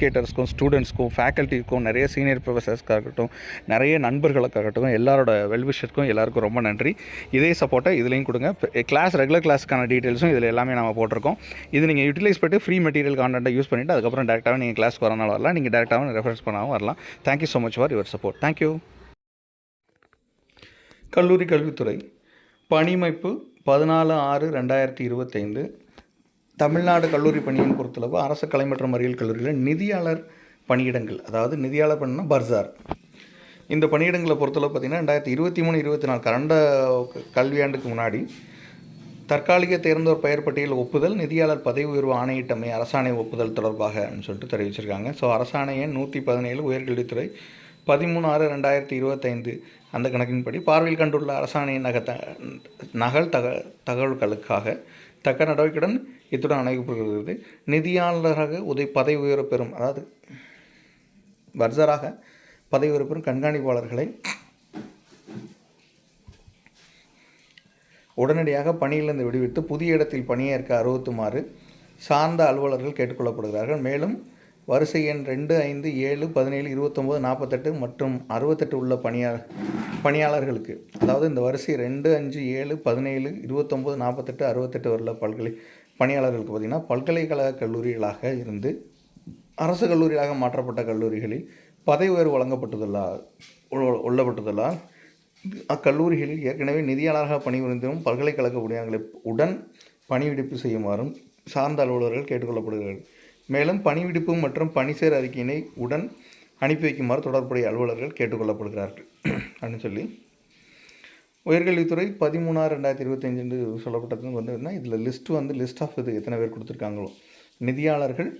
எஜுகேட்டர்ஸ்க்கும் ஸ்டூடெண்ட்ஸ்க்கும் ஃபேக்கல்ட்டிக்கும் நிறைய சீனியர் ப்ரொஃபஸர்ஸ்க்காகட்டும் நிறைய நண்பர்களுக்காகட்டும் எல்லாரோட வெல்விஷருக்கும் எல்லாருக்கும் ரொம்ப நன்றி. இதே சப்போர்ட்டை இதுலேயும் கொடுங்க. கிளாஸ் ரெகுலர் கிளாஸ்க்கான டீட்டெயில்ஸும் இதில் எல்லாமே நம்ம போட்டிருக்கோம். இது நீங்கள் யூட்டிலைஸ் பண்ணிட்டு ஃப்ரீ மெட்டீரியல் கான்டென்ட்டை யூஸ் பண்ணிவிட்டு அதுக்கப்புறம் டேரெக்டாக நீங்கள் கிளாஸ்க்கு வரனால வரலாம். நீங்கள் டேரெக்டாகவும் ரெஃபரன்ஸ் பண்ணாமல் வரலாம். Thank you so much for your support thank you கல்லூரி கல்வித்துறை. பணிமைப்பு பதினாலு ஆறு ரெண்டாயிரத்தி இருபத்தைந்து. தமிழ்நாடு கல்லூரி பணியின் பொறுத்தளவு அரசு கலை மற்றும் அறிவியல் கல்லூரியில் நிதியாளர் பணியிடங்கள் அதாவது நிதியாளர் பணினா பர்சார். இந்த பணியிடங்களை பொறுத்தளவு பார்த்திங்கன்னா ரெண்டாயிரத்தி இருபத்தி மூணு இருபத்தி நாலு கரண்ட கல்வியாண்டுக்கு முன்னாடி தற்காலிக தேர்ந்தோர் பெயர் பட்டியல் ஒப்புதல் நிதியாளர் பதவி உயர்வு ஆணையிட்டமை அரசாணை ஒப்புதல் தொடர்பாக சொல்லிட்டு தெரிவிச்சிருக்காங்க. ஸோ அரசாணை எண் நூற்றி பதினேழு உயர்கல்வித்துறை பதிமூணு ஆறு ரெண்டாயிரத்தி இருபத்தைந்து அந்த கணக்கின்படி பார்வையில் கண்டுள்ள அரசாணையின் நக நகல் தக தகவல்களுக்காக தக்க நடவடிக்கையுடன் இத்துடன் அணைக்கப்படுகிறது நிதியாளராக உதவி பதவி உயர பெறும் அதாவது வர்சராக பதவி உயர பெறும் கண்காணிப்பாளர்களை உடனடியாக பணியிலிருந்து விடுவித்து புதிய இடத்தில் பணியேற்க அறுபத்துமாறு சார்ந்த அலுவலர்கள் கேட்டுக்கொள்ளப்படுகிறார்கள். மேலும் வரிசை எண் ரெண்டு ஐந்து ஏழு பதினேழு இருபத்தொம்போது நாற்பத்தெட்டு மற்றும் அறுபத்தெட்டு உள்ள பணியா பணியாளர்களுக்கு அதாவது இந்த வரிசை ரெண்டு அஞ்சு ஏழு பதினேழு இருபத்தொம்போது நாற்பத்தெட்டு அறுபத்தெட்டு உள்ள பல்கலை பணியாளர்களுக்கு பார்த்திங்கன்னா பல்கலைக்கழக கல்லூரிகளாக இருந்து அரசு கல்லூரியாக மாற்றப்பட்ட கல்லூரிகளில் பதவி உயர்வு வழங்கப்பட்டதுள்ளார் உள்ளப்பட்டதுள்ளால் அக்கல்லூரிகளில் ஏற்கனவே நிதியாளராக பணிபுரிந்தும் பல்கலைக்கழக ஊழியர்களை உடன் பணிவிடுப்பு செய்யுமாறும் சார்ந்த அலுவலர்கள் கேட்டுக்கொள்ளப்படுகிறார்கள். மேலும் பணிவிடுப்பு மற்றும் பணிசேர் அறிக்கையினை உடன் அனுப்பி வைக்குமாறு தொடர்புடைய அலுவலர்கள் கேட்டுக்கொள்ளப்படுகிறார்கள். அப்படின்னு சொல்லி உயர்கல்வித்துறை பதிமூணாறு ரெண்டாயிரத்தி இருபத்தஞ்சு என்று சொல்லப்பட்டது வந்து இதில் லிஸ்ட்டு வந்து லிஸ்ட் ஆஃப் இது எத்தனை பேர் கொடுத்துருக்காங்களோ. நிதியாளர்கள்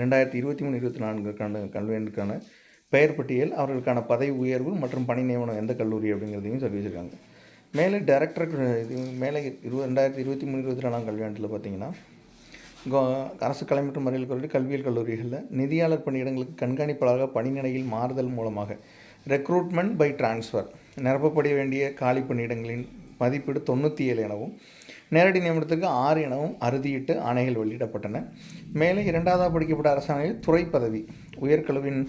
ரெண்டாயிரத்தி இருபத்தி மூணு இருபத்தி நான்குக்கான கல்வியாண்டுக்கான பெயர் பட்டியல் அவர்களுக்கான பதவி உயர்வு மற்றும் பணி நியமனம் எந்த கல்லூரி அப்படிங்கிறதையும் சொல்லி வச்சுருக்காங்க மேலே டைரக்டர் இது மேலே இரு ரெண்டாயிரத்தி இருபத்தி மூணு இருபத்தி நாலாம் கல்வியாண்டில் பார்த்தீங்கன்னா அரசு கலை மற்றும் அறிவியல் கல்லூரி கல்வியியல் கல்லூரிகளில் நிதியாளர் பணியிடங்களுக்கு கண்காணிப்பாளராக பணிநிலையில் மாறுதல் மூலமாக ரெக்ரூட்மெண்ட் பை டிரான்ஸ்ஃபர் நிரப்பப்பட வேண்டிய காலி பணியிடங்களின் மதிப்பீடு தொண்ணூற்றி ஏழு எனவும் நேரடி நியமனத்துக்கு ஆறு எனவும் அறுதியிட்டு ஆணைகள் வெளியிடப்பட்டன. மேலே இரண்டாவதாக படிக்கப்பட்ட அரசாணையில் துறை பதவி உயர்குழுவின்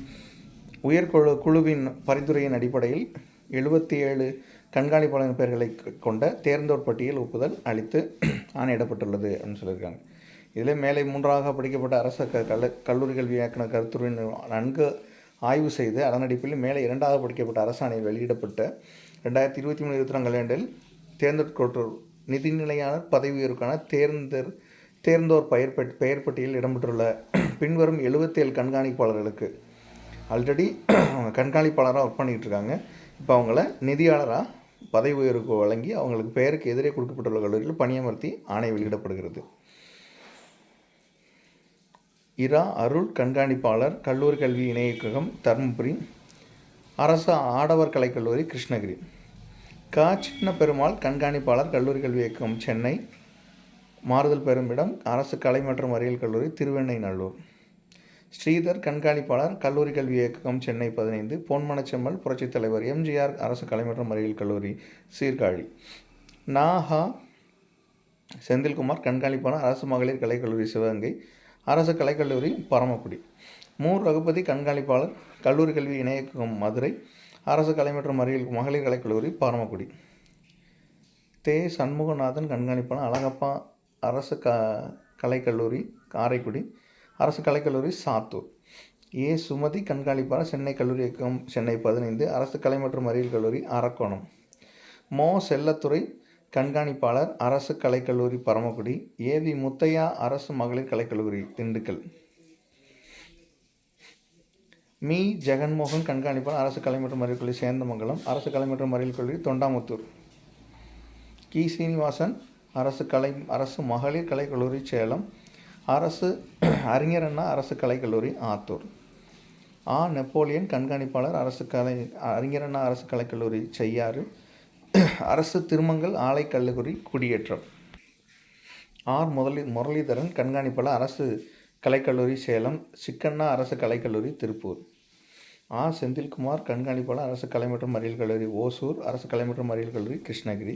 உயர்குழு குழுவின் பரிந்துரையின் அடிப்படையில் எழுபத்தி ஏழு கண்காணிப்பாளர் பெயர்களை கொண்ட தேர்ந்தோர் பட்டியல் ஒப்புதல் அளித்து ஆணையிடப்பட்டுள்ளது அப்படின்னு சொல்லியிருக்காங்க. இதில் மேலே மூன்றாக படிக்கப்பட்ட அரசு க கல்ல கல்லூரி கல்வி இயக்குனர் கருத்துருவின் நன்கு ஆய்வு செய்து அதன் அடிப்படையில் மேலே இரண்டாவது படிக்கப்பட்ட அரசாணை வெளியிடப்பட்ட ரெண்டாயிரத்தி இருபத்தி மூணு இருபத்தி நான்கு ஆண்டில் தேர்ந்தெடுக்கப்பட்டோர் நிலையான பதவி உயர்வுக்கான தேர்ந்தர் தேர்ந்தோர் பெயர் பட் பெயர் பட்டியலில் இடம்பெற்றுள்ள பின்வரும் எழுபத்தேழு கண்காணிப்பாளர்களுக்கு ஆல்ரெடி அவங்க கண்காணிப்பாளராக ஒர்க் பண்ணிகிட்டு இருக்காங்க இப்போ அவங்கள நிதியாளராக பதவி உயர்வு வழங்கி அவங்களுக்கு பெயருக்கு எதிரே கொடுக்கப்பட்டுள்ள கல்லூரியில் பணியமர்த்தி ஆணை வெளியிடப்படுகிறது. இரா அருள் கண்காணிப்பாளர் கல்லூரி கல்வி இணையகம் தருமபுரி அரசு ஆடவர் கலைக்கல்லூரி கிருஷ்ணகிரி. க. சின்ன பெருமாள் கண்காணிப்பாளர் கல்லூரி கல்வி இயக்கம் சென்னை. மாறுதல் பெருமிடம் அரசு கலை மற்றும் அறிவியல் கல்லூரி திருவெண்ணைநல்லூர். ஸ்ரீதர் கண்காணிப்பாளர் கல்லூரி கல்வி இயக்கம் சென்னை பதினைந்து. பொன்மனச்செம்மல் புரட்சித் தலைவர் எம்ஜிஆர் அரசு கலை மற்றும் அறிவியல் கல்லூரி சீர்காழி. நாஹா செந்தில்குமார் கண்காணிப்பாளர் அரசு மகளிர் கலைக்கல்லூரி சிவகங்கை. அரசு கலைக்கல்லூரி பரமக்குடி. மு ரகுபதி கண்காணிப்பாளர் கல்லூரி கல்வி இணையகம் மதுரை அரசு கலை மற்றும் அறிவியல் மகளிர் கலைக்கல்லூரி பரமக்குடி. தே. சண்முகநாதன் கண்காணிப்பாளர் அழகப்பா அரசு க கலைக்கல்லூரி காரைக்குடி அரசு கலைக்கல்லூரி சாத்தூர். ஏ. சுமதி கண்காணிப்பாளர் சென்னை கல்லூரி இயக்கம் சென்னை பதினைந்து அரசு கலை மற்றும் அறிவியல் கல்லூரி அரக்கோணம். மோ. செல்லத்துறை கண்காணிப்பாளர் அரசு கலைக்கல்லூரி பரமக்குடி ஏவி முத்தையா அரசு மகளிர் கலைக்கல்லூரி திண்டுக்கல். மீ. ஜெகன்மோகன் கண்காணிப்பாளர் அரசு கலை மற்றும் அறிவியல் கல்லூரி சேந்தமங்கலம் அரசு கலை மற்றும் அறிவியல் கல்லூரி தொண்டாமுத்தூர். கி. சீனிவாசன் அரசு கலை அரசு மகளிர் கலைக்கல்லூரி சேலம் அரசு அறிஞர் அண்ணா அரசு கலைக்கல்லூரி ஆத்தூர். ஆ. நெப்போலியன் கண்காணிப்பாளர் அரசு கலை அறிஞர் அண்ணா அரசு கலைக்கல்லூரி செய்யாறு. அரசு திருமங்கல் ஆலை கல்லூரி குடியேற்றம். ஆர். முதலி முரளிதரன் கண்காணிப்பாளர் அரசு கலைக்கல்லூரி சேலம் சிக்கண்ணா அரசு கலைக்கல்லூரி திருப்பூர். ஆ. செந்தில்குமார் கண்காணிப்பாளர் அரசு கலை மற்றும் அறிவியல் கல்லூரி ஓசூர் அரசு கலை மற்றும் அறிவியல் கல்லூரி கிருஷ்ணகிரி.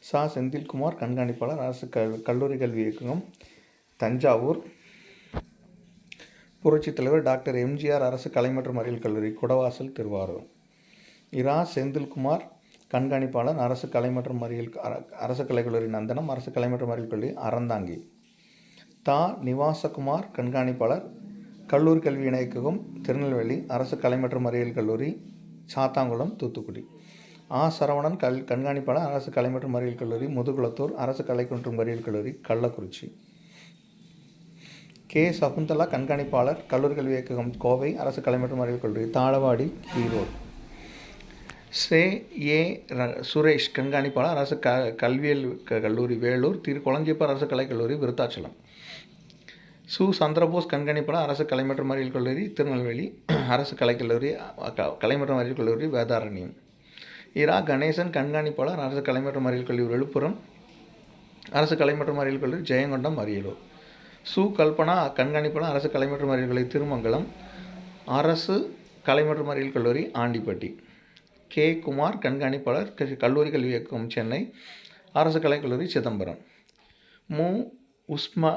சா. செந்தில்குமார் கண்காணிப்பாளர் அரசு கல் கல்லூரி கல்வி இயக்ககம் தஞ்சாவூர். புரட்சித் தலைவர் டாக்டர் எம்ஜிஆர் அரசு கலை மற்றும் அறிவியல் கல்லூரி குடவாசல் திருவாரூர். இரா. செந்தில்குமார் கண்காணிப்பாளர் அரசு கலை மற்றும் அறிவியல் அர- அரசு கலைக்கல்லூரி நந்தனம் அரசு கலை மற்றும் அறிவியல் கல்லூரி அறந்தாங்கி. தா. நிவாசகுமார் கண்காணிப்பாளர் கல்லூரி கல்வி இணையகம் திருநெல்வேலி அரசு கலை மற்றும் அறிவியல் கல்லூரி சாத்தாங்குளம் தூத்துக்குடி. ஆ. சரவணன் கல் கண்காணிப்பாளர் அரசு கலை மற்றும் அறிவியல் கல்லூரி முதுகுளத்தூர் அரசு கலை மற்றும் அறிவியல் கல்லூரி கள்ளக்குறிச்சி. கே. சகுந்தலா கண்காணிப்பாளர் கல்லூரி கல்வி இயக்ககம் கோவை அரசு கலை மற்றும் அறிவியல் கல்லூரி தாளவாடி ஈரோடு. சே ஏ ர- சுரேஷ் கண்காணிப்பாளர் அரசு க கல்வியல் க- கல்லூரி வேலூர் திரு கொளஞ்சியப்பர் அரசு கலைக்கல்லூரி விருத்தாச்சலம். சு. சந்திரபோஸ் கண்காணிப்பாளர் அரசு கலை மற்றும் அறிவியல் கல்லூரி திருநெல்வேலி அரசு கலைக்கல்லூரி க- கலை மற்றும் அறிவியல் கல்லூரி வேதாரண்யம். இரா. கணேசன் கண்காணிப்பாளர் அரசு கலை மற்றும் அறிவியல் கல்லூரி விழுப்புரம். அரசு கலை மற்றும் அறிவியல் கல்லூரி ஜெயங்கொண்டம் அரியலூர் சு. கல்பனா கண்காணிப்பாளர் அரசு கலை மற்றும் அறிவியல் கல்லூரி திருமங்கலம். அரசு கலை மற்றும் அறிவியல் கல்லூரி ஆண்டிப்பட்டி. கே. குமார் கண்காணிப்பாளர் கல்லூரி கல்வி இயக்கம் சென்னை அரசு கலைக்கல்லூரி சிதம்பரம். மு. உஸ்மா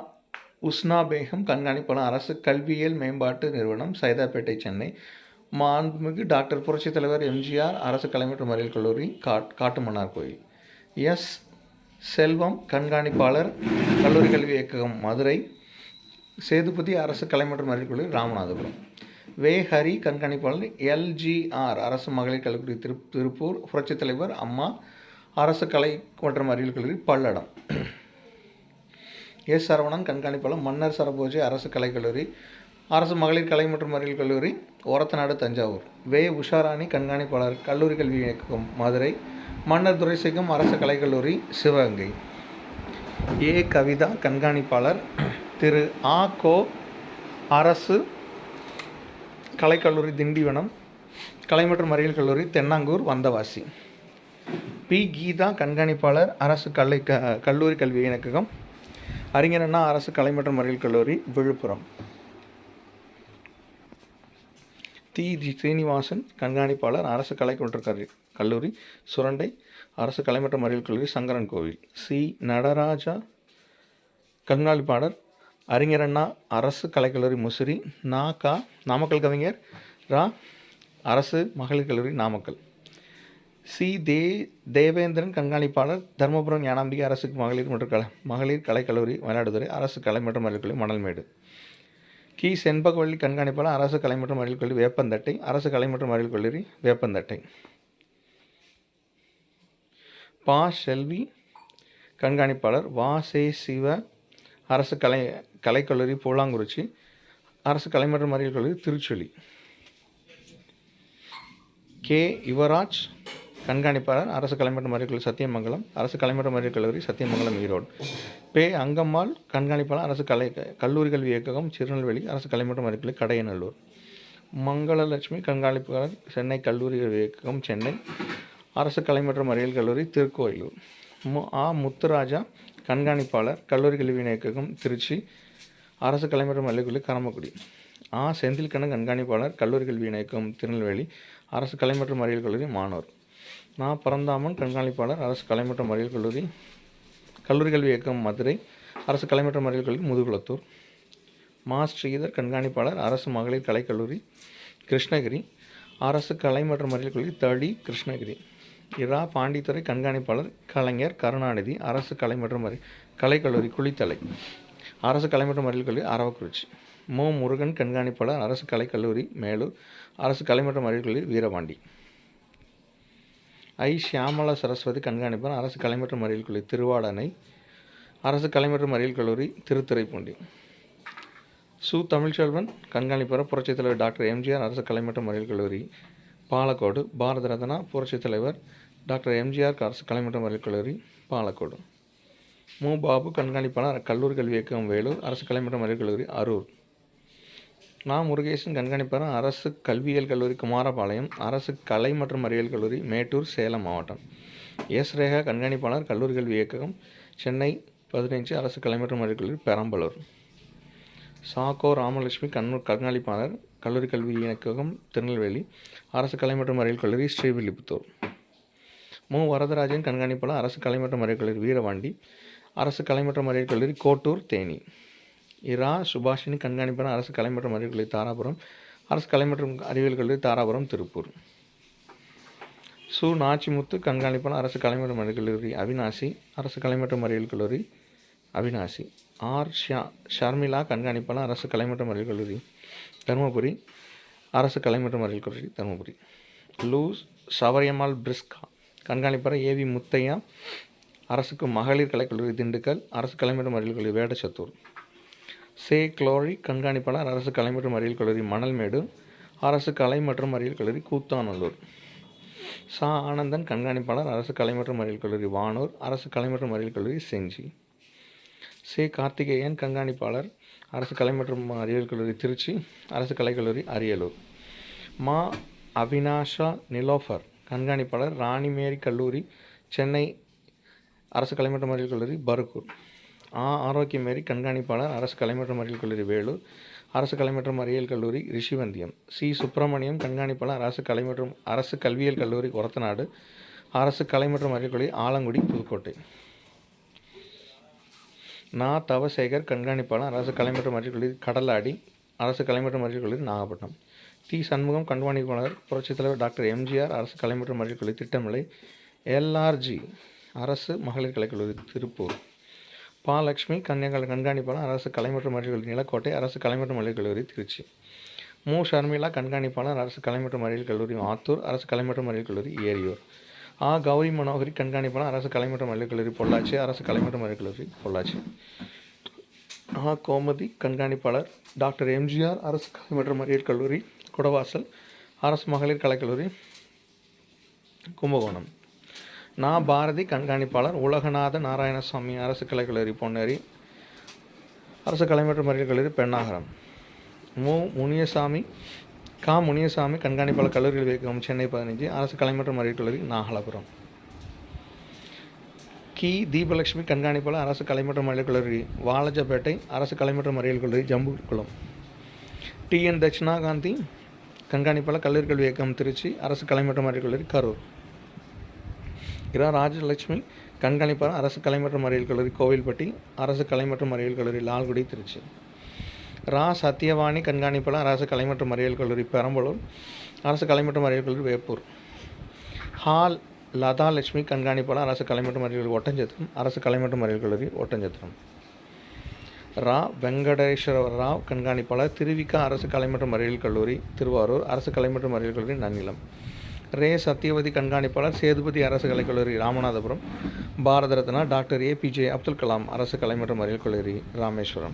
உஸ்னா பேகம் கண்காணிப்பாளர் அரசு கல்வியியல் மேம்பாட்டு நிறுவனம் சைதாப்பேட்டை சென்னை. மாண்புமிகு டாக்டர் புரட்சித் தலைவர் எம்ஜிஆர் அரசு கலை மற்றும் அறிவியல் கல்லூரி காட் காட்டுமன்னார் கோயில். எஸ். செல்வம் கண்காணிப்பாளர் கல்லூரி கல்வி இயக்ககம் மதுரை. சேதுபதி அரசு கலை மற்றும் அறிவியல் கல்லூரி ராமநாதபுரம். வே ஹரி கண்காணிப்பாளர் எல்ஜிஆர் அரசு மகளிர் கல்லூரி திரு திருப்பூர் புரட்சித் தலைவர் அம்மா அரசு கலை மற்றும் அறிவியல் கல்லூரி பல்லடம். எஸ் சரவணன் கண்காணிப்பாளர் மன்னர் சரபோஜி அரசு கலைக்கல்லூரி அரசு மகளிர் கலை மற்றும் அறிவியல் கல்லூரி ஓரத்தநாடு தஞ்சாவூர். வே உஷாராணி கண்காணிப்பாளர் கல்லூரி கல்வி இயக்கம் மதுரை. மன்னர் துரைசிங்கம் அரசு கலைக்கல்லூரி சிவகங்கை. ஏ கவிதா கண்காணிப்பாளர் திரு ஆ கோ அரசு கலைக்கல்லூரி திண்டிவனம் கலை மற்றும் அறிவியல் கல்லூரி தென்னாங்கூர் வந்தவாசி. பி. கீதா கண்காணிப்பாளர் அரசு கலை க கல்லூரி கல்வி இணக்ககம் அறிஞர் அண்ணா அரசு கலை மற்றும் அறிவியல் கல்லூரி விழுப்புரம். தி. ஜி ஸ்ரீனிவாசன் கண்காணிப்பாளர் அரசு கலை மற்றும் கல்வி கல்லூரி சுரண்டை அரசு கலை மற்றும் அறிவியல் கல்லூரி சங்கரன் கோவில். சி. நடராஜா கண்காணிப்பாளர் அறிஞர் அண்ணா அரசு கலைக்கல்லூரி முசிறி நா கா நாமக்கல் கவிஞர் ரா அரசு மகளிர் கல்லூரி நாமக்கல். சி. தே தேவேந்திரன் கண்காணிப்பாளர் தருமபுரம் ஞானாம்பிகை அரசு மகளிர் மற்றும் கலை மகளிர் கலைக்கல்லூரி மயிலாடுதுறை அரசு கலை மற்றும் மகளிர் கல்லூரி மணல்மேடு. கி. செண்பகவள்ளி கண்காணிப்பாளர் அரசு கலை மற்றும் மகளிர் கல்லூரி வேப்பந்தட்டை அரசு கலை மற்றும் மகளிர் கல்லூரி வேப்பந்தட்டை. பா. செல்வி கண்காணிப்பாளர் வா. சே. சிவ அரசு கலை கலைக்கல்லூரி போலாங்குறிச்சி அரசு கலைமற்ற மறியல் அறிவியல் கல்லூரி திருச்சொலி. கே. யுவராஜ் கண்காணிப்பாளர் அரசு கலை மறியல் அறிவியல் கல்லூரி சத்தியமங்கலம் அரசு கலை மறியல் அறிவியல் கல்லூரி சத்தியமங்கலம் ஈரோடு. பே. அங்கம்மாள் கண்காணிப்பாளர் அரசு கலை கல்லூரி கல்வி இயக்ககம் திருநெல்வேலி அரசு கலை மற்றும் அறிவியல் கல்லூரி கடையநல்லூர். மங்களலட்சுமி கண்காணிப்பாளர் சென்னை கல்லூரி கல்வி இயக்ககம் சென்னை. அரசு கலை மற்றும் அறிவியல் கல்லூரி திருக்கோயிலூர். மு. ஆ. முத்துராஜா கண்காணிப்பாளர் கல்லூரி கல்வி இயக்ககம் திருச்சி. அரசு கலை மற்றும் அறிவியல் கல்லூரி கரமக்குடி. ஆ செந்தில்கண்ணன் கண்காணிப்பாளர் கல்லூரி கல்வி இயக்கம் திருநெல்வேலி அரசு கலை மற்றும் அறிவியல் கல்லூரி மாணவர் நான் பரந்தாமன் கண்காணிப்பாளர் அரசு கலை மற்றும் அறிவியல் கல்லூரி கல்லூரி கல்வி இயக்கம் மதுரை அரசு கலை மற்றும் அறிவியல் கல்லூரி முதுகுளத்தூர். மா ஸ்ரீதர் கண்காணிப்பாளர் அரசு மகளிர் கலைக்கல்லூரி கிருஷ்ணகிரி அரசு கலை மற்றும் அறிவியல் கல்லூரி தடி கிருஷ்ணகிரி. இரா பாண்டித்துறை கண்காணிப்பாளர் கலைஞர் கருணாநிதி அரசு கலை மற்றும் கலைக்கல்லூரி குளித்தலை. அரசு கலை மற்றும் அறிவியல் கல்லூரி அரவக்குறிச்சி மு. முருகன் கண்காணிப்பாளர் அரசு கலைக்கல்லூரி மேலூர். அரசு கலை மற்றும் அறிவியல் கல்லூரி வீரபாண்டி. ஐ. ஷியாமலா சரஸ்வதி கண்காணிப்பாளர் அரசு கலை மற்றும் அறிவியல் கல்லூரி திருவாடனை அரசு கலை மற்றும் அறிவியல் கல்லூரி திருத்துறைப்பூண்டி. சு. தமிழ்ச்செல்வன் கண்காணிப்பாளர் புரட்சித் தலைவர் டாக்டர் எம்ஜிஆர் அரசு கலை மற்றும் அறிவியல் கல்லூரி பாலக்கோடு. பாரத ரத்னா புரட்சித் தலைவர் டாக்டர் எம்ஜிஆர் அரசு கலை மற்றும் அறிவியல் கல்லூரி பாலக்கோடு. மு பாபு கண்காணிப்பாளர் கல்லூரி கல்வி இயக்கம் வேலூர் அரசு கலை மற்றும் அறிவியல் கல்லூரி அரூர். நா. முருகேசன் கண்காணிப்பாளர் அரசு கல்வியியல் கல்லூரி குமாரபாளையம் அரசு கலை மற்றும் அறிவியல் கல்லூரி மேட்டூர் சேலம் மாவட்டம். எஸ். ரேகா கண்காணிப்பாளர் கல்லூரி கல்வி இயக்ககம் சென்னை பதினைஞ்சு அரசு கலை மற்றும் அறிவியல் கல்லூரி பெரம்பலூர். சாக்கோ ராமலட்சுமி கண் கண்காணிப்பாளர் கல்லூரி கல்வி இயக்ககம் திருநெல்வேலி அரசு கலை மற்றும் அறிவியல் கல்லூரி ஸ்ரீவில்லிபுத்தூர். மு. வரதராஜன் கண்காணிப்பாளர் அரசு கலை மற்றும் அறிவியல் கல்லூரி வீரவாண்டி. அரசு கலை மற்றும் அறிவியல் கல்லூரி கோட்டூர் தேனி. இரா சுபாஷினி கண்காணிப்பான அரசு கலை மற்றும் அறிவியல் கல்லூரி தாராபுரம் அரசு கலை மற்றும் அறிவியல் கல்லூரி தாராபுரம் திருப்பூர். சு. நாச்சிமுத்து கண்காணிப்பான அரசு கலை மற்றும் அறிவியல் கல்லூரி அவினாசி. அரசு கலை மற்றும் அறிவியல் கல்லூரி அவினாசி. ஆர். ஷா. ஷர்மிளா கண்காணிப்பாளர் அரசு கலை மற்றும் அறிவியல் கல்லூரி தருமபுரி. அரசு கலை மற்றும் அறிவியல் கல்லூரி தருமபுரி. லூஸ் சவரியம்மாள் பிரிஸ்கா. கண்காணிப்பாளர் ஏவி முத்தையா. அரசுக்கு மகளிர் கலைக்கல்லூரி திண்டுக்கல் அரசு கலை மற்றும் அறிவியல் கல்லூரி வேடச்சத்தூர். சே. குளோரி கண்காணிப்பாளர் அரசு கலை மற்றும் அறிவியல் கல்லூரி மணல்மேடு அரசு கலை மற்றும் அறிவியல் கல்லூரி கூத்தாநல்லூர். சா. ஆனந்தன் கண்காணிப்பாளர் அரசு கலை மற்றும் அறிவியல் கல்லூரி வானூர் அரசு கலை மற்றும் அறிவியல் கல்லூரி செஞ்சி. சே. கார்த்திகேயன் கண்காணிப்பாளர் அரசு கலை மற்றும் அறிவியல் கல்லூரி திருச்சி அரசு கலைக்கல்லூரி அரியலூர். மா. அவினாஷா நிலோஃபர் கண்காணிப்பாளர் ராணிமேரி கல்லூரி சென்னை அரசு கலைமற்ற மறியல் கல்லூரி பருக்கூர். ஆ ஆரோக்கியம் மேரி கண்காணிப்பாளர் அரசு கலைமற்ற மறியல் கல்லூரி வேலூர். அரசு கலைமற்ற மறியல் கல்லூரி ரிஷிவந்தியம். சி. சுப்பிரமணியம் கண்காணிப்பாளர் அரசு கலைமற்றும் அரசு கல்வியியல் கல்லூரி ஒரத்தநாடு அரசு கலை மறியல் கல்லூரி ஆலங்குடி புதுக்கோட்டை. நா. தவசேகர் கண்காணிப்பாளர் அரசு கலைமற்ற மறியல் கல்லூரி கடலாடி. அரசு கலைமற்ற மறியல் கல்லூரி நாகப்பட்டினம். தி. சண்முகம் கண்காணிப்பாளர் புரட்சித் தலைவர் டாக்டர் எம்ஜிஆர் அரசு கலை மறியல் கல்லூரி திட்டமிலை எல்ஆர்ஜி அரசு மகளிர் கலைக்கல்லூரி திருப்பூர். பாலக்ஷ்மி லட்சுமி கண்காணிப்பாளர் அரசு கலை மற்றும் மகளிர் கல்லூரி நிலக்கோட்டை அரசு கலை மற்றும் மகளிர் கல்லூரி திருச்சி. மு. ஷர்மிளா கண்காணிப்பாளர் அரசு கலை மற்றும் மகளிர் கல்லூரி ஆத்தூர் அரசு கலை மற்றும் மகளிர் கல்லூரி ஏரியூர். ஆ. கௌரி மனோகரி கண்காணிப்பாளர் அரசு கலை மற்றும் மகளிர் கல்லூரி பொள்ளாச்சி அரசு கலை மற்றும் மகளிர் கல்லூரி பொள்ளாச்சி. ஆ. கோமதி கண்காணிப்பாளர் டாக்டர் எம்ஜிஆர் அரசு கலை மற்றும் மகளிர் கல்லூரி குடவாசல் அரசு மகளிர் கலைக்கல்லூரி கும்பகோணம். நா பாரதி கண்காணிப்பாளர் உலகநாத நாராயணசாமி அரசு கலைக்கல்லூரி பொன்னேரி அரசு கலை மற்றும் அறிவியல் கல்லூரி பெண்ணாகரம். மு. முனியசாமி கா. முனியசாமி கண்காணிப்பாளர் கல்லூரியில் இயக்கம் சென்னை பதினஞ்சு அரசு கலை மற்றும் அறிவியல் கல்லூரி நாகலாபுரம். கி. தீபலட்சுமி கண்காணிப்பாளர் அரசு கலை மற்றும் அறிவியல் கல்லூரி வாலஜப்பேட்டை அரசு கலை மற்றும் அறிவியல் கல்லூரி ஜம்புகுளம். டி. என். தட்சிணாகாந்தி கண்காணிப்பாளர் கல்லூரி கல்வி இயக்கம் திருச்சி அரசு கலை மற்றும் அறிவியல் கல்லூரி கரூர். இரா ராஜலட்சுமி கண்காணிப்பாளர் அரசு கலை மற்றும் அறிவியல் கல்லூரி கோவில்பட்டி அரசு கலை மற்றும் அறிவியல் கல்லூரி லால்குடி திருச்சி. ரா. சத்யவாணி கண்காணிப்பாளர் அரசு கலை மற்றும் அறிவியல் கல்லூரி பெரம்பலூர். அரசு கலை மற்றும் அறிவியல் கல்லூரி வேப்பூர். ஹால் லதா லட்சுமி கண்காணிப்பாளர் அரசு கலை மற்றும் அறிவியல் கல்லூரி ஒட்டஞ்சத்திரம். அரசு கலை மற்றும் அறிவியல் கல்லூரி ஒட்டஞ்சத்திரம். ரா. வெங்கடேஸ்வர ராவ் கண்காணிப்பாளர் திருவிக்கா அரசு கலை மற்றும் அறிவியல் கல்லூரி திருவாரூர். அரசு கலை மற்றும் அறிவியல் கல்லூரி நன்னிலம். ரே சத்யவதி கண்காணிப்பாளர் சேதுபதி அரசு கலைக்கல்லூரி Ramanathapuram Bharat Ratna doctor A P J Abdul Kalam அரசு கலை மற்றும் அறிவியல் கல்லூரி ராமேஸ்வரம்.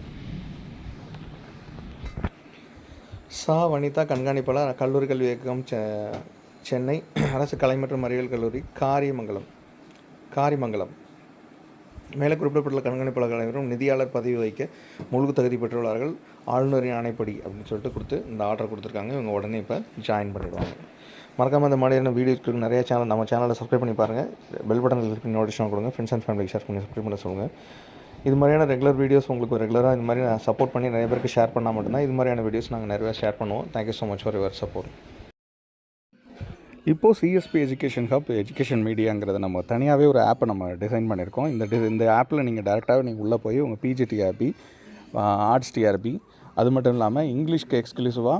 சா வனிதா கண்காணிப்பாளர் கல்லூரி கல்வி இயக்கம் செ- சென்னை அரசு கலை மற்றும் அறிவியல் கல்லூரி காரியமங்கலம் காரிமங்கலம் மேலே குறிப்பிடப்பட்டுள்ள கண்காணிப்பாளர்கள் அனைவரும் நிதியாளர் பதவி வகிக்க முழு தகுதி பெற்றுள்ளார்கள். ஆளுநரின் ஆணைப்படி அப்படின்னு சொல்லிட்டு கொடுத்து இந்த ஆர்டர் கொடுத்துருக்காங்க. இவங்க உடனே இப்போ ஜாயின் பண்ணிடுவாங்க. மறக்காமல் இந்த மாதிரியான வீடியோஸ்க்கு நிறைய சேனல் நம்ம சேனலை சப்ஸ்கிரைப் பண்ணி பாருங்கள் பெல் பட்டன் கிளிக் பண்ணி நோட்டிஃபிகேஷன் கொடுங்க. ஃப்ரெண்ட்ஸ் அண்ட் ஃபேமிலிக்கு ஷேர் பண்ணி சப்ஸ்கிரைப் பண்ண சொல்லுங்கள் இது மாதிரியான ரெகுலர் வீடியோஸ் உங்களுக்கு ரெகுலராக இந்த மாதிரி நான் சப்போர்ட் பண்ணி நிறைய பேருக்கு ஷேர் பண்ணால் மட்டும்தான் இது மாதிரியான வீடியோஸ் நாங்கள் நிறைய ஷேர் பண்ணுவோம். Thank you so much for your support இப்போது சிஎஸ்பி எஜுகேஷன் ஹப் எஜுகேஷன் மீடியாங்கிறத நம்ம தனியாகவே ஒரு ஆப்பை நம்ம டிசைன் பண்ணியிருக்கோம். இந்த டி இந்த ஆப்பில் நீங்கள் டேரெக்டாகவே நீங்கள் உள்ளே போய் உங்கள் பிஜி டிஆர்பி ஆர்ட்ஸ் டிஆர்பி அது மட்டும் இல்லாமல் இங்கிலீஷ்க்கு எக்ஸ்க்ளூசிவாக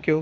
thank you